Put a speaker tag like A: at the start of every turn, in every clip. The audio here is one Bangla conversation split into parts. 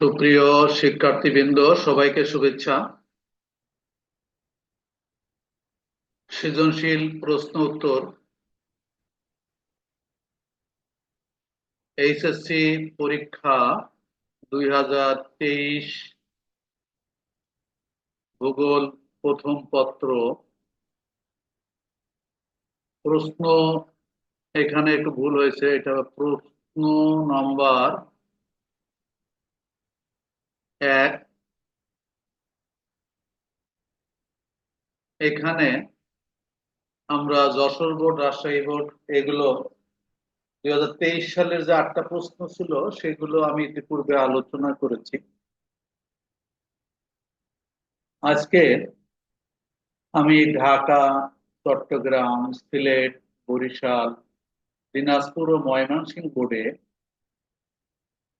A: সুপ্রিয় শিক্ষার্থীবৃন্দ, সবাইকে শুভেচ্ছা। সৃজনশীল প্রশ্ন উত্তর। এইচএসসি পরীক্ষা দুই হাজার তেইশ ভূগোল প্রথম পত্র। প্রশ্ন এখানে একটু ভুল হয়েছে, এটা প্রশ্ন নাম্বার এক। এখানে আমরা যশোর বোর্ড রাজশাহী বোর্ড এগুলো দুই হাজার তেইশ সালের যে আটটা প্রশ্ন ছিল, সেগুলো আমি ইতিপূর্বে আলোচনা করেছি। আজকে আমি ঢাকা, চট্টগ্রাম, সিলেট, বরিশাল, দিনাজপুর ও ময়মনসিংহ বোর্ডে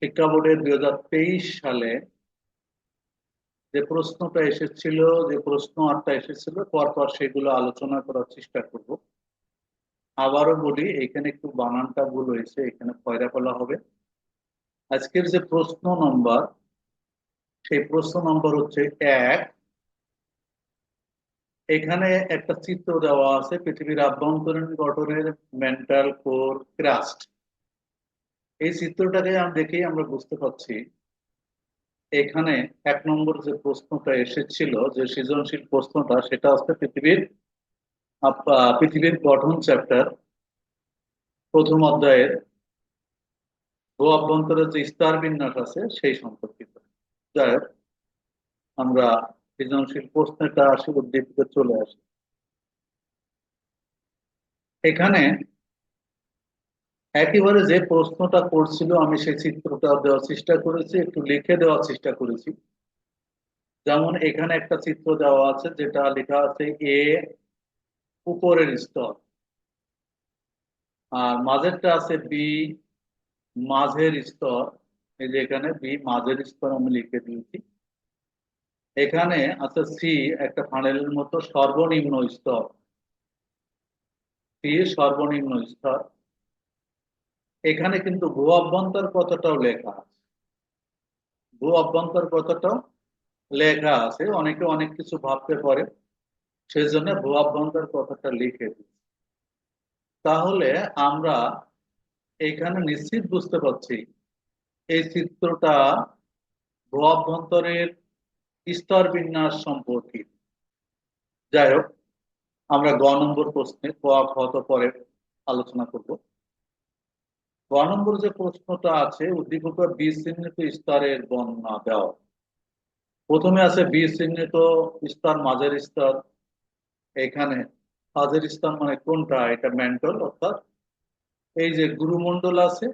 A: শিক্ষা বোর্ডের দুই হাজার তেইশ সালে যে প্রশ্নটা এসেছিল, যে প্রশ্ন আটটা এসেছিল, পরপর সেগুলো আলোচনা করার চেষ্টা করব। আবারও বলি, এখানে একটু বানানটা ভুল হয়েছে, এখানে ফয়রা বলা হবে। আজকের যে প্রশ্ন নম্বর, সেই প্রশ্ন নম্বর হচ্ছে এক। এখানে একটা চিত্র দেওয়া আছে, পৃথিবীর আভ্যন্তরীণ গঠনের মেন্টাল কোর ক্রাস্ট এই চিত্রটাকে দেখেই আমরা বুঝতে পারছি এখানে এক নম্বর যে প্রশ্নটা এসেছিল, যে সৃজনশীল প্রশ্নটা, সেটা হচ্ছে পৃথিবীর পৃথিবীর গঠন চ্যাপ্টার প্রথম অধ্যায়ের ভূ অভ্যন্তরের যে স্তর বিন্যাস আছে, সেই সম্পর্কিত। যাই হোক, আমরা সৃজনশীল প্রশ্নটা আসি উদ্দীপিত চলে আসি। এখানে একেবারে যে প্রশ্নটা করছিল, আমি সেই চিত্রটা দেওয়ার চেষ্টা করেছি, একটু লিখে দেওয়ার চেষ্টা করেছি। যেমন এখানে একটা চিত্র দেওয়া আছে, যেটা লেখা আছে, এ উপরের স্তর। আর মাঝেরটা আছে বি, মাঝের স্তর। এই যে এখানে বি, মাঝের স্তর আমি লিখে দিয়েছি। এখানে আছে সি, একটা ফানেলের মতো সর্বনিম্ন স্তর। সি সর্বনিম্ন স্তর। এখানে কিন্তু ভূ অভ্যন্তর কতটাও লেখা আছে। ভূ অভ্যন্তর কতটাও লেখা আছে, অনেকে অনেক কিছু ভাবতে পারে। সেই জন্য ভূ অভ্যন্তর কথাটা লিখে তাহলে আমরা এখানে নিশ্চিত বুঝতে পারছি, এই চিত্রটা ভূ অভ্যন্তরের স্তর বিন্যাস সম্পর্কিত যাই হোক, আমরা গ নম্বর প্রশ্নে ক, খ পরে আলোচনা করব। গ নম্বর যে প্রশ্নটা আছে উদ্দীপক বি চিহ্নিত স্তরের বর্ণনা দেওয়া। প্রথমে আছে বি চিহ্নিত স্তর, মাঝের স্তর। এখানে মাঝের স্তর মানে কোনটা? এটা মেন্টল, অর্থাৎ এই যে গুরুমন্ডল আছে,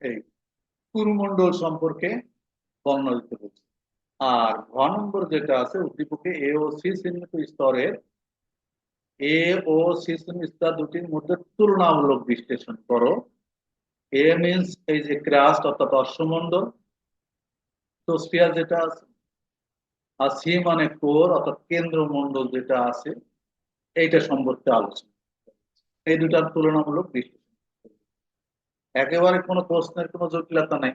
A: এই গুরুমন্ডল সম্পর্কে বর্ণনা দিতে হচ্ছে আর ঘ নম্বর যেটা আছে, উদ্দীপকে এ ও সি চিহ্নিত স্তরের, এ ও সি চিহ্নিত স্তর দুটির মধ্যে তুলনামূলক বিশ্লেষণ করো। এ মিনস এই যে ক্রাস্ট অর্থাৎ অশ্বমন্ডল স্পিয়ার যেটা আছে, আর সি মানে কোর অর্থাৎ কেন্দ্র মন্ডল যেটা আছে, এইটা সম্পর্কে আলোচনা। এই দুটার তুলনামূলক বিশ্লেষণ একেবারে কোনো প্রশ্নের কোনো জটিলতা নেই।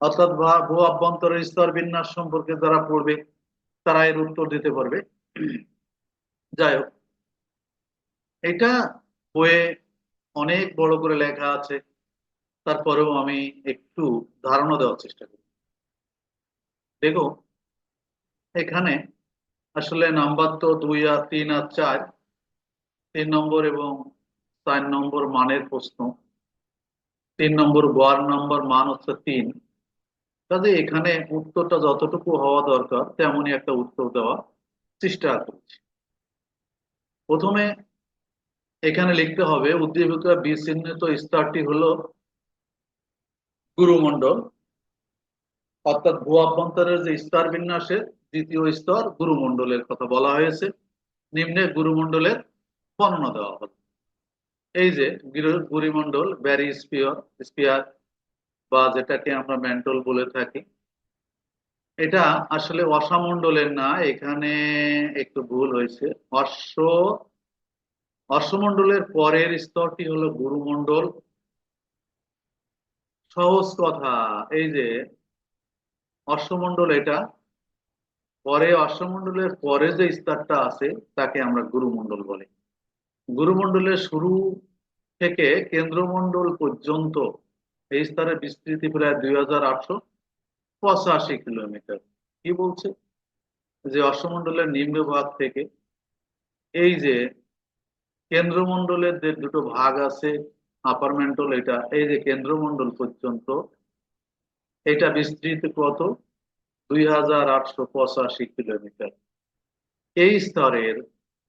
A: অর্থাৎ ভূ অভ্যন্তরের স্তর বিন্যাস সম্পর্কে যারা পড়বে, তারা এর উত্তর দিতে পারবে। যাই হোক, এটা বইয়ে অনেক বড় করে লেখা আছে। তারপরেও আমি একটু ধারণা দেওয়ার চেষ্টা করি। দেখো এখানে আসলে নাম্বার তো দুই আর তিন আর চার, তিন নম্বর এবং চার নম্বর মানের প্রশ্ন। তিন নম্বর গোয়ার নম্বর মান হচ্ছে তিন। কাজে এখানে উত্তরটা যতটুকু হওয়া দরকার, তেমনই একটা উত্তর দেওয়া চেষ্টা করছি। প্রথমে এখানে লিখতে হবে উদ্দীপিকা বি স্তরটি হলো গুরুমণ্ডল, অর্থাৎ ভূ যে স্তর বিন্যাসের দ্বিতীয় স্তর গুরুমণ্ডলের কথা বলা হয়েছে। নিম্নে গুরুমণ্ডলের বর্ণনা দেওয়া হল। এই যে গুরুমণ্ডল ব্যারি স্পিয়ার স্পিয়ার বা যেটাকে আমরা মেন্টল বলে থাকি, এটা আসলে অসামণ্ডলের না, এখানে একটু ভুল হয়েছে। অশ্ব, অশ্বমণ্ডলের পরের স্তরটি হলো গুরুমণ্ডল সহজ কথা, এই যে অশ্বমণ্ডল এটা, পরে অশ্বমণ্ডলের পরে যে স্তরটা আছে, তাকে আমরা গুরুমণ্ডল বলি। গুরুমণ্ডলের শুরু থেকে কেন্দ্রমণ্ডল পর্যন্ত এই স্তরের বিস্তৃতি প্রায় দুই হাজার আটশো পঁচাশি কিলোমিটার। কি বলছে? যে অষ্টমণ্ডলের নিম্ন ভাগ থেকে এই যে কেন্দ্রমণ্ডলের যে দুটো ভাগ আছে আপার মেন্টল এটা, এই যে কেন্দ্রমণ্ডল পর্যন্ত, এটা বিস্তৃত কত? দুই হাজার আটশো পঁচাশি কিলোমিটার। এই স্তরের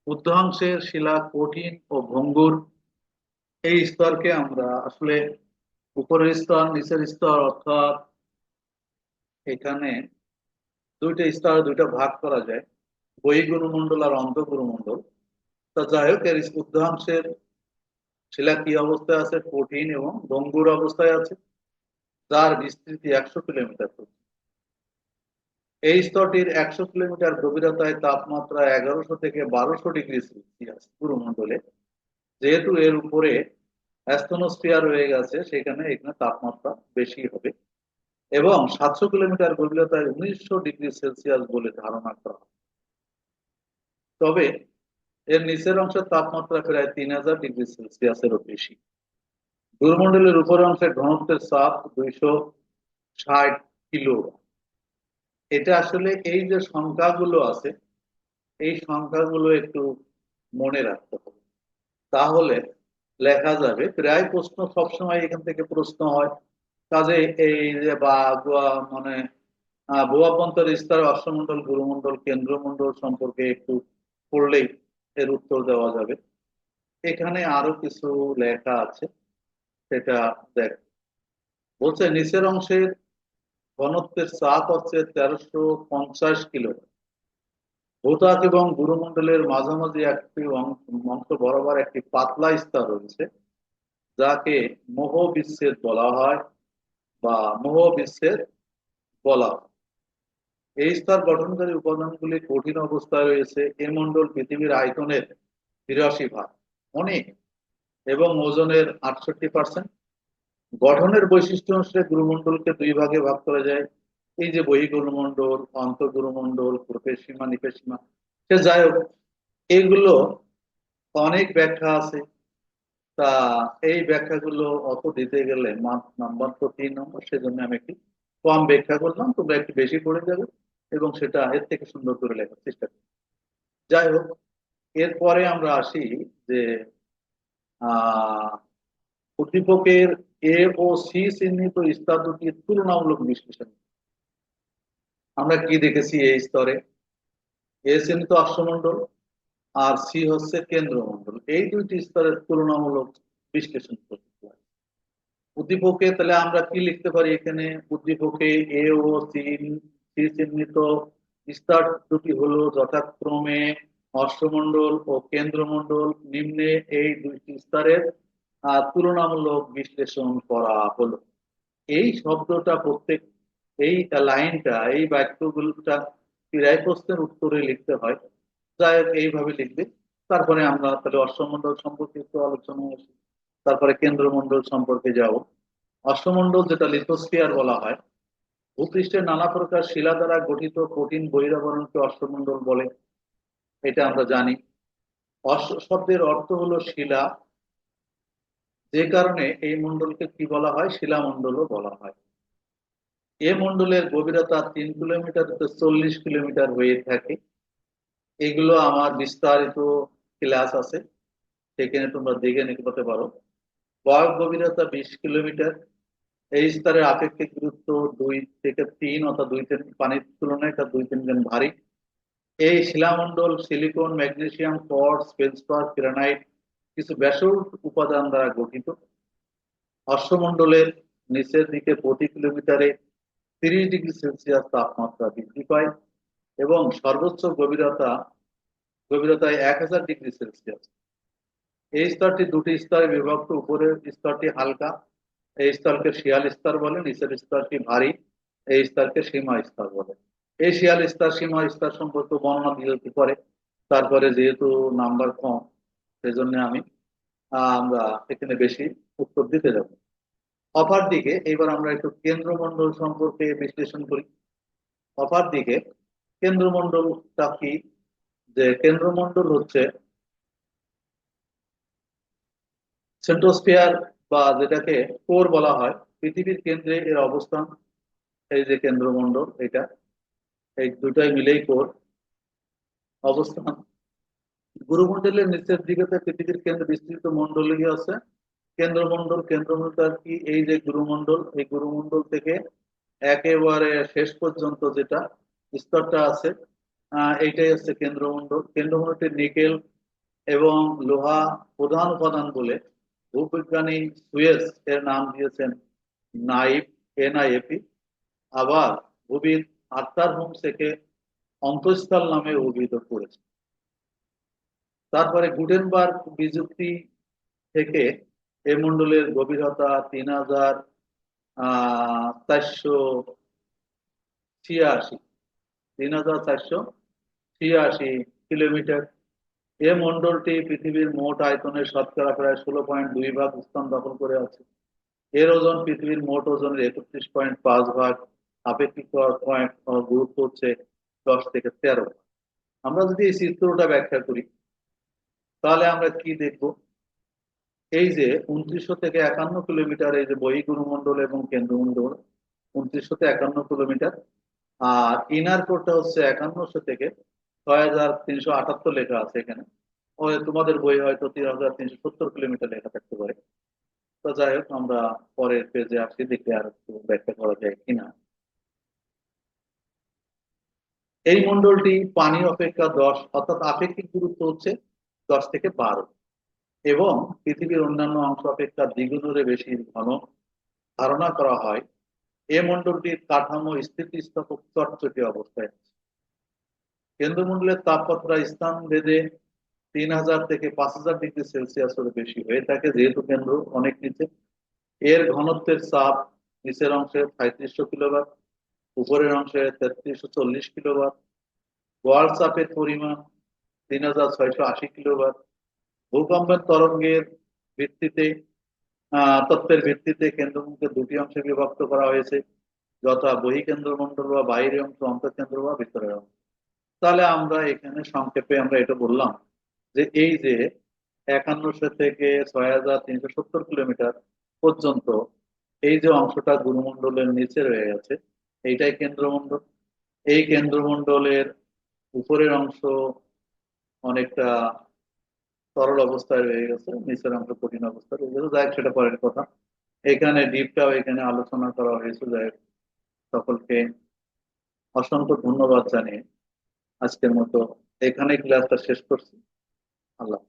A: উদ্ধাংশের শিলা কঠিন ও ভঙ্গুর, এই স্তরকে আমরা আসলে উপরের স্তর, নিচের স্তর, অর্থাৎ এখানে দুইটা স্তর, দুইটা ভাগ করা যায়, বহিগুরুমণ্ডল আর অন্তগুরুমণ্ডল তা যাই হোক, এর উদ্ধাংশের শিলা কি অবস্থায় আছে? কঠিন এবং ভঙ্গুর অবস্থায় আছে। যার বিস্তৃতি একশো কিলোমিটার এই স্তরটির একশো কিলোমিটার গভীরতায় তাপমাত্রা এগারোশো থেকে বারোশো ডিগ্রি সেলসিয়াস পুরোমণ্ডলে যেহেতু এর উপরে অ্যাস্তনোস্ফিয়ার রয়ে গেছে, সেখানে এখানে তাপমাত্রা বেশি হবে। এবং সাতশো কিলোমিটার গভীরতায় উনিশশো ডিগ্রি সেলসিয়াস বলে ধারণা করা হয়। তবে এর নিচের অংশের তাপমাত্রা প্রায় তিন হাজার ডিগ্রি সেলসিয়াসেরও বেশি। গুরুমণ্ডলের উপর অংশের ঘনত্বের চাপ দুইশো ষাট কিলো। এটা আসলে এই যে সংখ্যাগুলো আছে, এই সংখ্যাগুলো একটু মনে রাখতে হবে। তাহলে লেখা যাবে, প্রায় প্রশ্ন সবসময় এখান থেকে প্রশ্ন হয়। কাজে এই যে বা মানে ভুয়াপন্তর স্তর অশ্বমণ্ডল, গুরুমণ্ডল, কেন্দ্রমণ্ডল সম্পর্কে একটু পড়লেই এর উত্তর দেওয়া যাবে। এখানে আরও কিছু লেখা আছে, সেটা দেখ। বলছে, নিচের অংশের ঘনত্বের চাপ হচ্ছে তেরোশো পঞ্চাশ কিলো। ভূতাক এবং গুরুমণ্ডলের মাঝামাঝি একটি অংশ বরাবর একটি পাতলা স্তর রয়েছে, যাকে মোহ বিচ্ছেদ বলা হয় বা মোহ বিচ্ছেদ বলা হয়। এই স্তর গঠনকারী উপাদানগুলি কঠিন অবস্থায় রয়েছে এ মণ্ডল পৃথিবীর আয়তনের বিরাশি ভাগ। অনেক এবং ওজনের আটষট্টি পার্সেন্ট। গঠনের বৈশিষ্ট্য অনুসারে গুরুমণ্ডলকে দুই ভাগে ভাগ করা যায়। এই যে বহিগুরুমণ্ডল অন্তগুরুমণ্ডল প্রপেসীমা নিপেসীমা সে যাই হোক এইগুলো অনেক ব্যাখ্যা আছে। তা এই ব্যাখ্যাগুলো অত দিতে গেলে নাম্বার তো তিন নম্বর, সেজন্য আমি একটি কম ব্যাখ্যা করলাম। তোমরা একটু বেশি পড়ে যাবে। এবং সেটা এর থেকে সুন্দর করে লেখার চেষ্টা করি। যাই হোক, এরপরে আমরা আসি যে উদ্দীপকের এ ও সি চিহ্নিত স্তর দুটি তুলনামূলক বিশ্লেষণ। আমরা কি দেখেছি এই স্তরে? এ চিহ্নিত অশ্বমণ্ডল আর সি হচ্ছে কেন্দ্রমণ্ডল। এই দুইটি স্তরের তুলনামূলক বিশ্লেষণ করতে উদ্দীপকে তাহলে আমরা কি লিখতে পারি এখানে? উদ্দীপকে এ ও সি চিহ্নিত স্তর দুটি হলো যথাক্রমে অশ্বমণ্ডল ও কেন্দ্রমণ্ডল। নিম্নে এই দুইটি স্তরের তুলনামূলক বিশ্লেষণ করা হলো। এই শব্দটা প্রত্যেক, এই লাইনটা, এই বাক্যগুলোটা ক্রীড়ায় প্রশ্নের উত্তরে লিখতে হয়। যাই হোক, এইভাবে লিখবে। তারপরে আমরা তাহলে অশ্বমণ্ডল সম্পর্কে একটু আলোচনা আসি। তারপরে কেন্দ্রমণ্ডল সম্পর্কে যাব। অশ্বমণ্ডল যেটা লিথোস্ফিয়ার বলা হয় ভূপৃষ্ঠের নানা প্রকার শিলা দ্বারা গঠিত কঠিন বহিরাবরণকে অশ্বমণ্ডল বলে। এটা আমরা জানি। অশ্ব শব্দের অর্থ হলো শিলা। যে কারণে এই মন্ডলকে কি বলা হয়? শিলামণ্ডলও বলা হয়। এ মন্ডলের গভীরতা তিন কিলোমিটার থেকে চল্লিশ কিলোমিটার হয়ে থাকে। এগুলো আমার বিস্তারিত ক্লাস আছে। সেখানে তোমরা দেখে নিতে পারো। বয়স গভীরতা বিশ কিলোমিটার। এই স্তরের আপেক্ষিক গুরুত্ব দুই থেকে তিন অর্থাৎ দুই তিন পানির তুলনায় এটা দুই তিন গুণ ভারী। এই শিলামণ্ডল, সিলিকন, ম্যাগনেসিয়াম ফর্স ফেলসপার গ্রানাইট কিছু ব্যাসল্ট উপাদান দ্বারা গঠিত। অশ্বমণ্ডলের নিচের দিকে প্রতি কিলোমিটারে তিরিশ ডিগ্রি সেলসিয়াস তাপমাত্রা বৃদ্ধি পায় এবং সর্বোচ্চ গভীরতা, গভীরতায় এক হাজার ডিগ্রি সেলসিয়াস। এই স্তরটি দুটি স্তরে বিভক্ত, উপরের স্তরটি হালকা এই স্তরকে শিয়াল স্তর বলে, নিচের স্তরটি ভারী, এই স্তরকে সীমা স্তর বলে। এই শিয়াল স্তর, সীমা স্তর সম্পর্কে বর্ণনা দিতে পারে তারপরে যেহেতু নাম্বার কম সেজন্য আমি, আমরা এখানে বেশি উত্তর দিতে যাব। অপার দিকে এবার আমরা একটু কেন্দ্রমন্ডল সম্পর্কে বিশ্লেষণ করি। অপার দিকে, কেন্দ্রমণ্ডলটা কি? যে কেন্দ্রমণ্ডল হচ্ছে সেন্ট্রোস্ফিয়ার বা যেটাকে কোর বলা হয়, পৃথিবীর কেন্দ্রে এর অবস্থান, এই যে কেন্দ্রমণ্ডল এটা, এই দুটাই মিলেই কোর। অবস্থান, গুরুমণ্ডলের নিচের দিকে পৃথিবীর কেন্দ্রে বিস্তৃত মণ্ডলী আছে। কেন্দ্রমণ্ডল কেন্দ্রমণ্ডল কি? এই যে গুরুমণ্ডল, এই গুরুমণ্ডল থেকে একেবারে শেষ পর্যন্ত যেটা স্তরটা আছে এইটাই হচ্ছে কেন্দ্রমণ্ডল। কেন্দ্রমণ্ডলটি নিকেল এবং লোহা প্রধান উপাদান বলে ভূবিজ্ঞানী সুয়েস, এর নাম দিয়েছেন নাইফ এনআইএপি। আবার ভূবিদ আত্মার হোম থেকে অন্তঃস্থল নামে অভিহিত করেছে। তারপরে গুটেনবার্গ বিযুক্তি থেকে এ মণ্ডলের গভীরতা তিন হাজার চারশো ছিয়াশি, তিন হাজার চারশো ছিয়াশি কিলোমিটার। এ মণ্ডলটি পৃথিবীর মোট আয়তনের শতকরা প্রায় ষোলো পয়েন্ট দুই ভাগ স্থান দখল করে আছে। এর ওজন পৃথিবীর মোট ওজনের একত্রিশ পয়েন্ট পাঁচ ভাগ। আপেক্ষিক পয়েন্ট গুরুত্ব হচ্ছে দশ থেকে তেরো আমরা যদি এই চিত্রটা ব্যাখ্যা করি, তাহলে আমরা কি দেখব? এই যে উনত্রিশশো থেকে একান্ন কিলোমিটার এই যে বহিগুরুমণ্ডল এবং কেন্দ্রমণ্ডল, উনত্রিশশো থেকে একান্ন কিলোমিটার। আর ইনার কোরটা হচ্ছে একান্নশো থেকে ছয় হাজার তিনশো আটাত্তর লেখা আছে এখানে। ও তোমাদের বই হয়তো তিন হাজার তিনশো সত্তর কিলোমিটার লেখা থাকতে পারে। তো যাই হোক, আমরা পরের পেজে আসি, দেখে আর একটু ব্যাখ্যা করা যায় কিনা। এই মন্ডলটি পানি অপেক্ষা দশ, অর্থাৎ আপেক্ষিক গুরুত্ব হচ্ছে দশ থেকে বারো। এবং পৃথিবীর অন্যান্য অংশ অপেক্ষা দ্বিগুণের বেশি ঘন ধারণা করা হয়, এ মন্ডলটির কাঠামো স্থিতিস্থাপক চটচটি অবস্থায় আছে। কেন্দ্রমণ্ডলের তাপমাত্রা স্থান ভেদে তিন হাজার থেকে পাঁচ হাজার ডিগ্রি সেলসিয়াসের বেশি হয়ে থাকে, যেহেতু কেন্দ্র অনেক নিচে। এর ঘনত্বের চাপ নিচের অংশে পঁয়ত্রিশশো কিলোবাট উপরের অংশে তেত্রিশশো চল্লিশ কিলোবাট গড় চাপের পরিমাণ তিন হাজার ছয়শো আশি কিলোবাট ভূকম্পের তরঙ্গের ভিত্তিতে তত্ত্বের ভিত্তিতে কেন্দ্রমুখকে দুটি অংশে বিভক্ত করা হয়েছে, যথা বহিকেন্দ্রমণ্ডল বা বাইরের অংশ অন্তঃকেন্দ্র বা ভিতরের অংশ। তাহলে আমরা এখানে সংক্ষেপে আমরা এটা বললাম যে এই যে একান্নশো থেকে ছয় হাজার তিনশো সত্তর কিলোমিটার পর্যন্ত এই যে অংশটা গুরুমণ্ডলের নিচে রয়ে গেছে, এইটাই কেন্দ্রমণ্ডল। এই কেন্দ্রমণ্ডলের উপরের অংশ অনেকটা তরল অবস্থায় রয়ে গেছে, নিচের অংশ কঠিন অবস্থায় রয়ে গেছে। যাই সেটা পরের কথা। এখানে ডিপটাও এখানে আলোচনা করা হয়েছে। যাই সকলকে অসংখ্য ধন্যবাদ জানিয়ে আজকের মতো এখানে ক্লাসটা শেষ করছি। আল্লাহ